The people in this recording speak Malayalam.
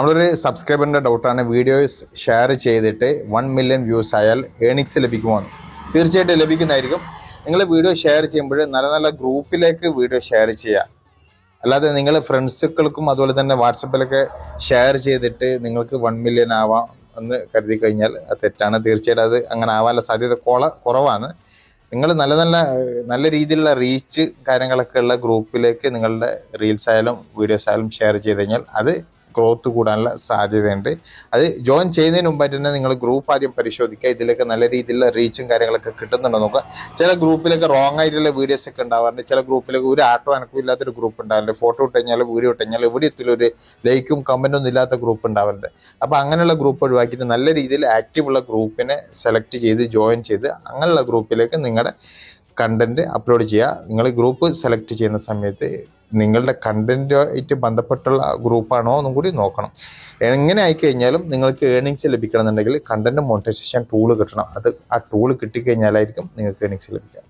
നമ്മളൊരു സബ്സ്ക്രൈബറിന്റെ ഡൗട്ടാണ് വീഡിയോസ് ഷെയർ ചെയ്തിട്ട് വൺ മില്യൺ വ്യൂസ് ആയാൽ ഏണിങ്സ് ലഭിക്കുമോ. തീർച്ചയായിട്ടും ലഭിക്കുന്നതായിരിക്കും. നിങ്ങൾ വീഡിയോ ഷെയർ ചെയ്യുമ്പോൾ നല്ല നല്ല ഗ്രൂപ്പിലേക്ക് വീഡിയോ ഷെയർ ചെയ്യുക. അല്ലാതെ നിങ്ങൾ ഫ്രണ്ട്സുകൾക്കും അതുപോലെ തന്നെ വാട്സപ്പിലൊക്കെ ഷെയർ ചെയ്തിട്ട് നിങ്ങൾക്ക് വൺ മില്യൺ ആവാം എന്ന് കരുതി കഴിഞ്ഞാൽ അത് തെറ്റാണ്. തീർച്ചയായിട്ടും അത് അങ്ങനെ ആവാനുള്ള സാധ്യത കോള കുറവാണ്. നിങ്ങൾ നല്ല നല്ല നല്ല രീതിയിലുള്ള റീച്ച് കാര്യങ്ങളൊക്കെ ഉള്ള ഗ്രൂപ്പിലേക്ക് നിങ്ങളുടെ റീൽസ് ആയാലും വീഡിയോസ് ആയാലും ഷെയർ ചെയ്ത് കഴിഞ്ഞാൽ അത് ഗ്രോത്ത് കൂടാനുള്ള സാധ്യതയുണ്ട്. അത് ജോയിൻ ചെയ്യുന്നതിന് മുമ്പായിട്ട് തന്നെ നിങ്ങൾ ഗ്രൂപ്പ് ആദ്യം പരിശോധിക്കുക. ഇതിലൊക്കെ നല്ല രീതിയിലുള്ള റീച്ചും കാര്യങ്ങളൊക്കെ കിട്ടുന്നുണ്ടോ നോക്കുക. ചില ഗ്രൂപ്പിലൊക്കെ റോങ് ആയിട്ടുള്ള വീഡിയോസ് ഒക്കെ ഉണ്ടാവാറുണ്ട്. ചില ഗ്രൂപ്പിലൊക്കെ ഒരു ആട്ടോ അനക്കും ഇല്ലാത്തൊരു ഗ്രൂപ്പ് ഉണ്ടാവില്ല ഫോട്ടോ ഇട്ട് കഴിഞ്ഞാൽ വീഡിയോ ഇട്ട് കഴിഞ്ഞാൽ എത്തില്ല ഒരു ലൈക്കും കമന്റും ഒന്നും ഇല്ലാത്ത ഗ്രൂപ്പ് ഉണ്ടാവാറുണ്ട് അപ്പോൾ അങ്ങനെയുള്ള ഗ്രൂപ്പ് ഒഴിവാക്കിയിട്ട് നല്ല രീതിയിൽ ആക്റ്റീവ് ഉള്ള ഗ്രൂപ്പിനെ സെലക്ട് ചെയ്ത് ജോയിൻ ചെയ്ത് അങ്ങനെയുള്ള ഗ്രൂപ്പിലേക്ക് നിങ്ങളുടെ കണ്ടന്റ് അപ്ലോഡ് ചെയ്യുക. നിങ്ങൾ ഗ്രൂപ്പ് സെലക്ട് ചെയ്യുന്ന സമയത്ത് നിങ്ങളുടെ കണ്ടന്റുമായിട്ട് ബന്ധപ്പെട്ടുള്ള ഗ്രൂപ്പാണോ എന്നും കൂടി നോക്കണം. എങ്ങനെ ആയിക്കഴിഞ്ഞാലും നിങ്ങൾക്ക് ഏണിങ്സ് ലഭിക്കണം എന്നുണ്ടെങ്കിൽ കണ്ടന്റ് മോണിറ്റൈസേഷൻ ടൂൾ കിട്ടണം. അത് ആ ടൂൾ കിട്ടിക്കഴിഞ്ഞാലായിരിക്കും നിങ്ങൾക്ക് ഏണിങ്സ് ലഭിക്കുക.